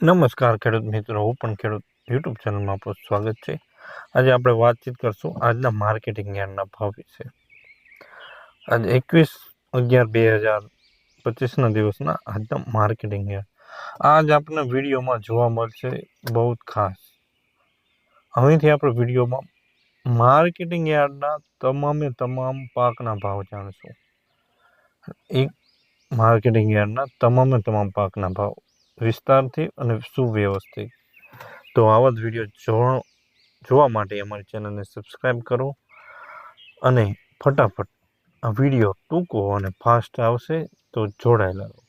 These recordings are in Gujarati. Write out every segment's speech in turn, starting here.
નમસ્કાર ખેડૂત મિત્રો, હું પણ ખેડૂત યુટ્યુબ ચેનલમાં આપણું સ્વાગત છે. આજે આપણે વાતચીત કરશું આજના માર્કેટિંગ યાર્ડના ભાવ વિશે. આજે એકવીસ અગિયાર બે હજાર પચીસના દિવસના આજના માર્કેટિંગ યાર્ડ. આજ આપણને વિડીયોમાં જોવા મળશે બહુ જ ખાસ. અહીંથી આપણે વિડીયોમાં માર્કેટિંગ યાર્ડના તમામે તમામ પાકના ભાવ જાણીશું. એક માર્કેટિંગ યાર્ડના તમામે તમામ પાકના ભાવ વિસ્તારથી અને સુવ્યવસ્થિત. તો આવા જ વીડિયો જોવા માટે અમારી ચેનલને સબસ્ક્રાઈબ કરો અને ફટાફટ આ વીડિયો ટૂંકો અને ફાસ્ટ આવશે તો જોડાયેલા રહો.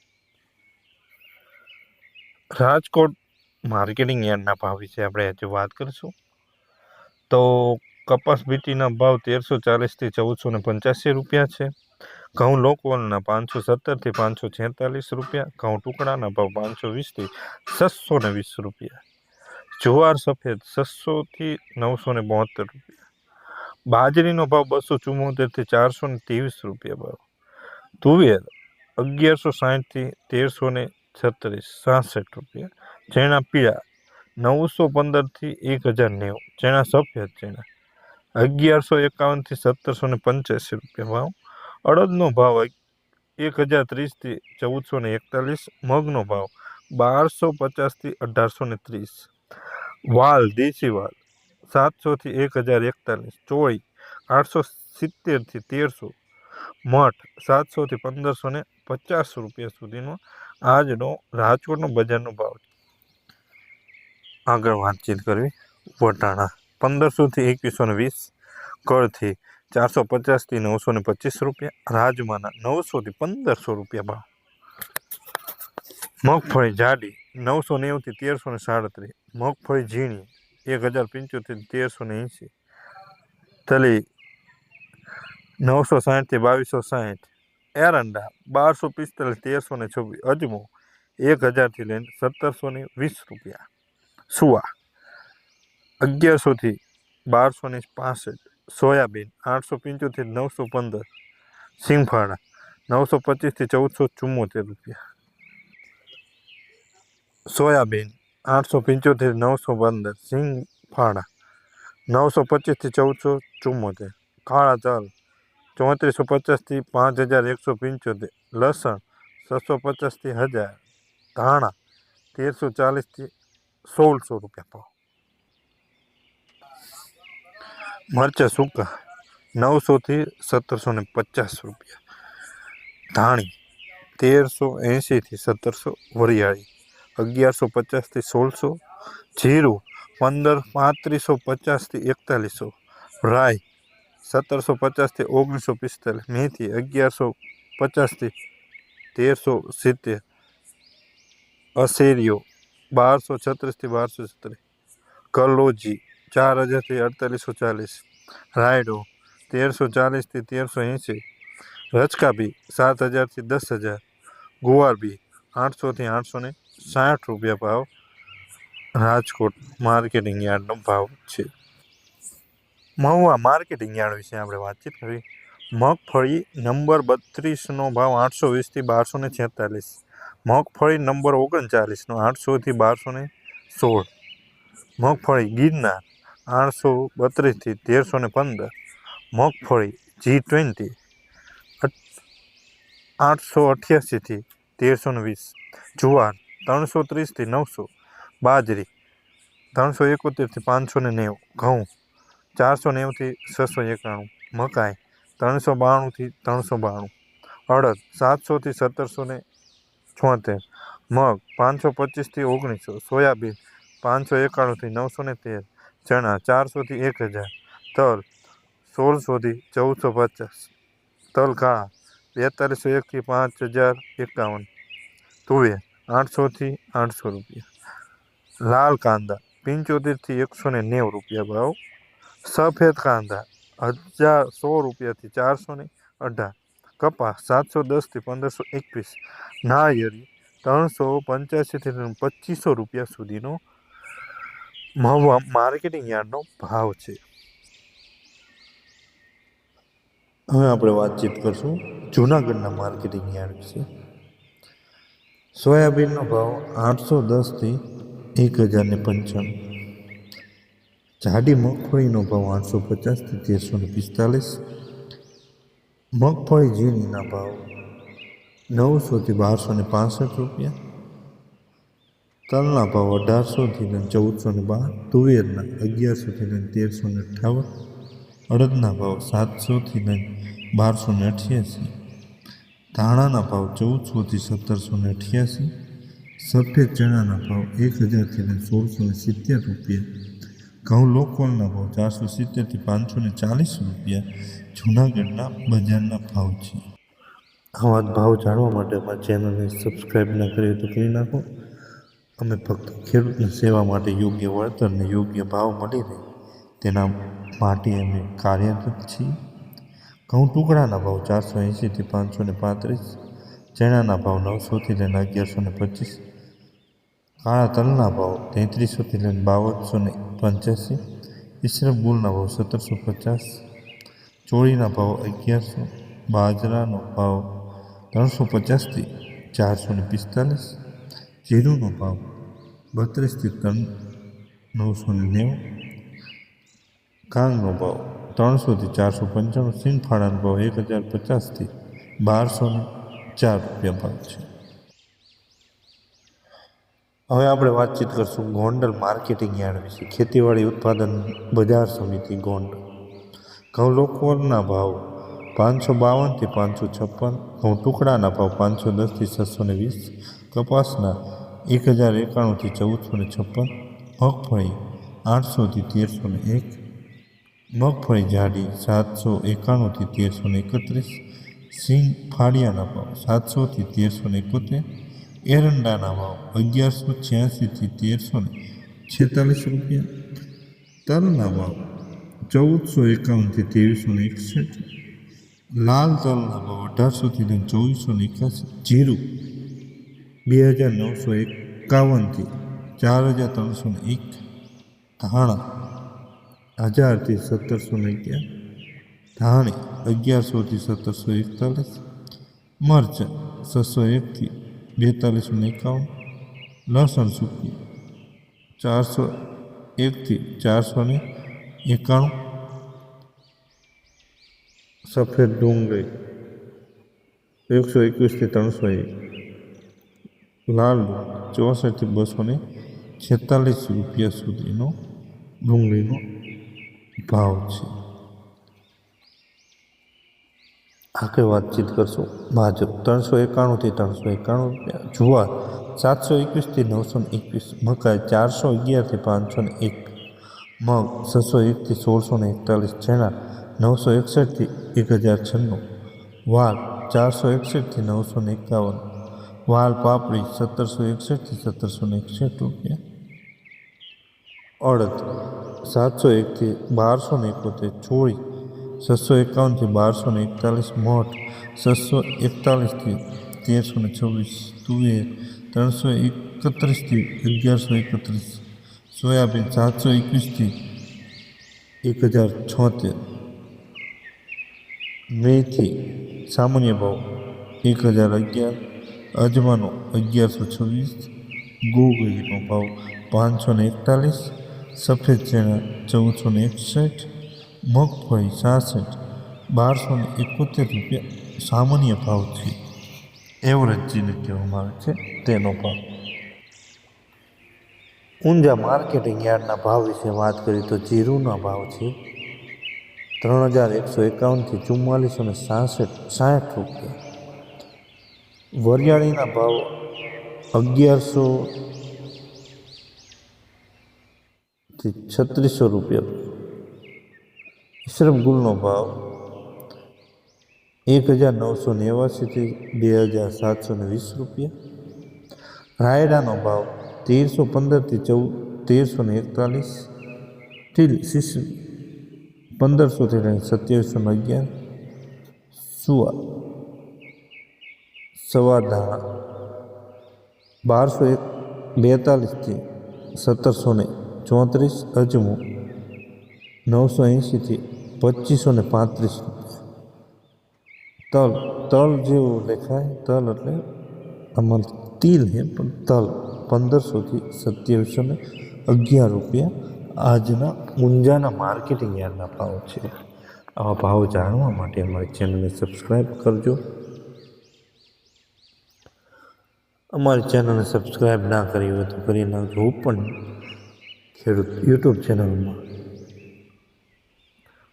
રાજકોટ માર્કેટિંગ યાર્ડના ભાવ વિશે આપણે આજે વાત કરીશું. તો કપાસ બીટીના ભાવ તેરસો ચાલીસથી ચૌદસો ને પંચ્યાસી રૂપિયા છે. ઘઉં લોકવલના પાંચસો સત્તરથી પાંચસો છેતાલીસ રૂપિયા, ઘઉં ટુકડાના ભાવ પાંચસો વીસથી છસો ને વીસ રૂપિયા, જુવાર સફેદ છસોથી નવસો ને બોતેર રૂપિયા, બાજરીનો ભાવ બસો ચુમ્મોતેરથી ચારસો ને ત્રેવીસ રૂપિયા ભાવ, તુવેર અગિયારસો સાહીઠથી તેરસો ને છત્રીસ, સાસઠ રૂપિયા, ચણા પીળા નવસો પંદરથી એક હજાર નેવું, ચણા સફેદ ચણા અગિયારસો એકાવનથી સત્તરસો ને પંચ્યાસી રૂપિયા ભાવ અડદનો ભાવ એક હજાર ત્રીસથી ચૌદસો ને એકતાલીસ, મગનો ભાવ બારસો પચાસથી અઢારસો ને ત્રીસ. વાલ, દેશી વાલ, સાતસોથી એક હજાર એકતાલીસ. ચોળી આઠસો સિત્તેરથી તેરસો. મઠ, સાતસોથી પંદરસો ને પચાસ રૂપિયા સુધીનો આજનો રાજકોટનો બજારનો ભાવ આગળ વાતચીત કરવી. વટાણા, પંદરસોથી એકવીસો ને વીસ. કળથી ચારસો પચાસથી નવસો ને પચીસ રૂપિયા, રાજમાના નવસોથી પંદરસો રૂપિયા ભાવ. મગફળી જાડી નવસો નેવુંથી તેરસો ને સાડત્રીસ. મગફળી ઝીણી એક હજાર પંચોતેર તેરસો ને એંસી તલી નવસો સાઠથી બાવીસો સાહીઠ એરંડા બારસો પિસ્તાલીસ, તેરસો ને છવ્વીસ. અજમો એક હજારથી લઈને સત્તરસો ને વીસ રૂપિયા. સુવા અગિયારસોથી બારસો ને પાસઠ. સોયાબીન આઠસો પંચોતેર, નવસો પંદર, સિંગફાળા, નવસો પચીસથી ચૌદસો ચુમ્મોતેર રૂપિયા. સોયાબીન આઠસો પંચોતેર, નવસો પંદર, સિંગફાળા, નવસો પચીસથી ચૌદસો ચુમ્મોતેર, કાળા તલ, ચોત્રીસો પચાસથી પાંચ હજાર, એકસો પંચોતેર, લસણ, છસો પચાસથી હજાર, ધાણા, તેરસો ચાલીસથી સોળસો રૂપિયા ભાવ મરચાં સૂકા નવસોથી સત્તરસો ને પચાસ રૂપિયા. ધાણી તેરસો એંશીથી સત્તરસો વરિયાળી, અગિયારસો પચાસથી સોળસો, જીરું પંદર પાંત્રીસો પચાસથી એકતાલીસો રાય સત્તરસો પચાસથી ઓગણીસો પિસ્તાલીસ, મેથી અગિયારસો પચાસથી તેરસો સિત્તેર, અસેરીઓ બારસો છત્રીસથી બારસો છત્રીસ, કલોજી ચાર હજારથી અડતાલીસો ચાલીસ. રાયડો તેરસો ચાલીસથી તેરસો એંસી રચકાબી સાત હજારથી દસ હજાર. ગુવારબી આઠસોથી આઠસો ને સાઠ રૂપિયા ભાવ. રાજકોટ માર્કેટિંગ યાર્ડનો ભાવ છે. મહુવા માર્કેટિંગ યાર્ડ વિશે આપણે વાતચીત કરી. મગફળી નંબર બત્રીસનો ભાવ આઠસો વીસથી બારસો ને છેતાલીસ. મગફળી નંબર ઓગણચાલીસનો આઠસોથી બારસો ને સોળ. મગફળી ગિરનાર આઠસો બત્રીસથી તેરસો ને પંદર. મગફળી જી ટ્વેન્ટી. આઠસો અઠ્યાસીથી તેરસો ને વીસ. જુવાર ત્રણસો ત્રીસથી નવસો. બાજરી ત્રણસો એકોતેરથી પાંચસો ને નેવું. ઘઉં ચારસો નેવુંથી છસો એકાણું. મકાઈ ત્રણસો બાણુંથી ત્રણસો બાણું. અડદ સાતસોથી સત્તરસો ને છોતેર. મગ પાંચસો પચીસથી ઓગણીસો. સોયાબીન પાંચસો એકાણુંથી નવસો ને તેર. ચણા ચારસોથી એક હજાર, તલ સોળસોથી ચૌદસો પચાસ, તલ ઘા બેતાલીસો એકથી પાંચ હજાર એકાવન, તુવેર આઠસોથી આઠસો રૂપિયા, લાલ કાંદા પંચોતેરથી એકસો ને નેવું રૂપિયા ભાવ, સફેદ કાંદા હજાર સો રૂપિયાથી ચારસો ને અઢાર, કપાસ સાતસો દસથી પંદરસો એકવીસ નાળિયેરી ત્રણસો પંચ્યાસીથી પચીસો રૂપિયા સુધીનો મહુવા માર્કેટિંગ યાર્ડનો ભાવ છે હવે આપણે વાતચીત કરશું જૂનાગઢના માર્કેટિંગ યાર્ડ વિશે સોયાબીનનો ભાવ આઠસો દસથી એક હજારને પંચાણું જાડી મગફળીનો ભાવ આઠસો પચાસથી તેરસો ને પિસ્તાલીસ મગફળી ઝીણીના ભાવ નવસોથી બારસો ને પાસઠ રૂપિયા તલના ભાવ અઢારસોથી ને ચૌદસો ને બાર, તુવેરના અગિયારસોથી ને તેરસો ને અઠ્ઠાવન, અડદના ભાવ સાતસોથી ને બારસો ને અઠ્યાસી, ધાણાના ભાવ ચૌદસોથી સત્તરસો ને અઠ્યાસી, સફેદ ચણાના ભાવ એક હજારથી ને સોળસો ને સિત્તેર રૂપિયા, ઘઉં લોકવલના ભાવ ચારસો સિત્તેરથી પાંચસો ને ચાલીસ રૂપિયા, જૂનાગઢના બજારના ભાવ છે. આવા ભાવ જાણવા માટે અમારી ચેનલને સબસ્ક્રાઈબ ના કરી તો કરી નાખો. અમે ફક્ત ખેડૂતની સેવા માટે યોગ્ય વળતરને યોગ્ય ભાવ મળી રહે તેના માટે અમે કાર્યરત છીએ. ઘઉં ટુકડાના ભાવ ચારસો એંશીથી પાંચસો ને પાંત્રીસ, ચણાના ભાવ નવસોથી લઈને અગિયારસો ને પચીસ, કાળા તલના ભાવ તેત્રીસોથી લઈને બાવનસો ને પંચ્યાસી ઇસરફ ગુલના ભાવ સત્તરસો પચાસ, ચોળીના ભાવ અગિયારસો, બાજરાનો ભાવ ત્રણસો પચાસથી ચારસો ને પિસ્તાલીસ જીરુંનો ભાવ બત્રીસથી ત્રણ નવસો નેવું કાંગનો ભાવ ત્રણસોથી ચારસો પંચાણું સિંગફાળાનો ભાવ એક હજાર પચાસથી બારસો ને ચાર રૂપિયા ભાવ છે હવે આપણે વાતચીત કરશું ગોંડલ માર્કેટિંગ યાર્ડ વિશે ખેતીવાડી ઉત્પાદન બજાર સમિતિ ગોંડલ ઘઉં લોકોના ભાવ પાંચસો બાવનથી પાંચસો છપ્પન ઘઉં ટુકડાના ભાવ પાંચસો દસથી છસો ને વીસ કપાસના એક હજાર એકાણુંથી ચૌદસો ને છપ્પન, મગફળી આઠસોથી તેરસો ને એક, મગફળી જાડી સાતસો એકાણુંથી તેરસો ને એકત્રીસ, સિંગ ફાળિયાના ભાવ સાતસોથી તેરસો ને એકોતેર, એરંડાના ભાવ અગિયારસો છ્યાસીથી તેરસો ને છેતાલીસ રૂપિયા, તલના ભાવ ચૌદસો એકાવનથી ત્રેવીસો ને એકસઠ, લાલ તલના ભાવ અઢારસોથી લઈને ચોવીસો ને એકાસી, જીરું બે હજાર નવસો એકાવનથી ચાર હજાર ત્રણસો ને એક ધાણા હજારથી સત્તરસો ને અગિયાર, ધાણી અગિયારસોથી સત્તરસો એકતાલીસ, મરચાં છસો એકથી બેતાલીસો ને એકાવન, લસણ સૂકી ચારસો એકથી ચારસો ને એકાણું, સફેદ ડુંગળી એકસો એકવીસથી ત્રણસો એક. લાલ ચોસઠથી બસો ને છેતાલીસ રૂપિયા સુધીનો ડુંગળીનો ભાવ છે. આગળ વાતચીત કરશું. ભાજપ ત્રણસો એકાણુંથી ત્રણસો એકાણું રૂપિયા. જુવાર સાતસો એકવીસથી નવસો ને એકવીસ. મકાઈ ચારસો અગિયારથી પાંચસો ને એક. મગ છસો એકથી સોળસો ને એકતાલીસ. ચણા નવસો એકસઠથી એક હજાર છન્નું. વાઘ ચારસો એકસઠથી નવસો ને એકાવન. વાલ પાપડી સત્તરસો એકસઠથી સત્તરસો ને એકસઠ રૂપિયા અડદ સાતસો એકથી બારસો ને એકોતેર ચોળી છસો એકાવનથી બારસો ને એકતાલીસ મઠ છસો એકતાલીસથી તેરસો ને છવ્વીસ તુવેર ત્રણસો એકત્રીસથી અગિયારસો એકત્રીસ સોયાબીન સાતસો એકવીસથી એક હજાર છોતેર મેથી સામાન્ય ભાવ એક હજાર અગિયાર અજમાનો અગિયારસો છવ્વીસ ગોગળીનો ભાવ પાંચસો ને એકતાલીસ, સફેદ ચણા ચૌદસો ને એકસઠ, મગફળી સાસઠ, બારસો ને એકોતેર રૂપિયા સામાન્ય ભાવ છે. એવરેજ જેને કહેવામાં આવે છે તેનો ભાવ. ઊંઝા માર્કેટિંગ યાર્ડના ભાવ વિશે વાત કરીએ તો જીરુના ભાવ છે ત્રણ હજાર એકસો એકાવનથી ચુમ્માલીસો ને સાસઠ, સાઠ રૂપિયા. વરિયાળીના ભાવ અગિયારસો થી છત્રીસો રૂપિયા. ઇસરફ ગુલનો ભાવ એક હજાર નવસો નેવાસીથી બે હજાર સાતસો ને વીસ રૂપિયા. રાયડાનો ભાવ તેરસો પંદરથી ચૌદ તેરસો ને એકતાલીસ. ટીલ શીશ પંદરસોથી લઈને સત્યાવીસો ને અગિયાર. સુવા સવા ધાણા બારસો એક બેતાલીસથી સત્તરસો ને ચોત્રીસ અજમો નવસો એંશીથી પચીસો ને પાંત્રીસ રૂપિયા તલ તલ જેવું દેખાય તલ એટલે આમાં તિલ હે પણ તલ પંદરસોથી સત્યાવીસો ને અગિયાર રૂપિયા આજના ઊંઝાના માર્કેટિંગ યાર્ડના ભાવ છે આવા ભાવ જાણવા માટે અમારી ચેનલને સબસ્ક્રાઈબ કરજો અમારી ચેનલને સબસ્ક્રાઈબ ના કરી હોય તો કરી નાખજો. હું પણ ખેડૂત યુટ્યુબ ચેનલમાં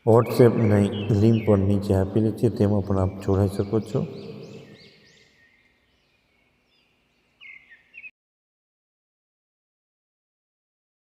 વોટ્સએપની લિંક પણ નીચે આપેલી છે, તેમાં પણ આપ જોડાઈ શકો છો.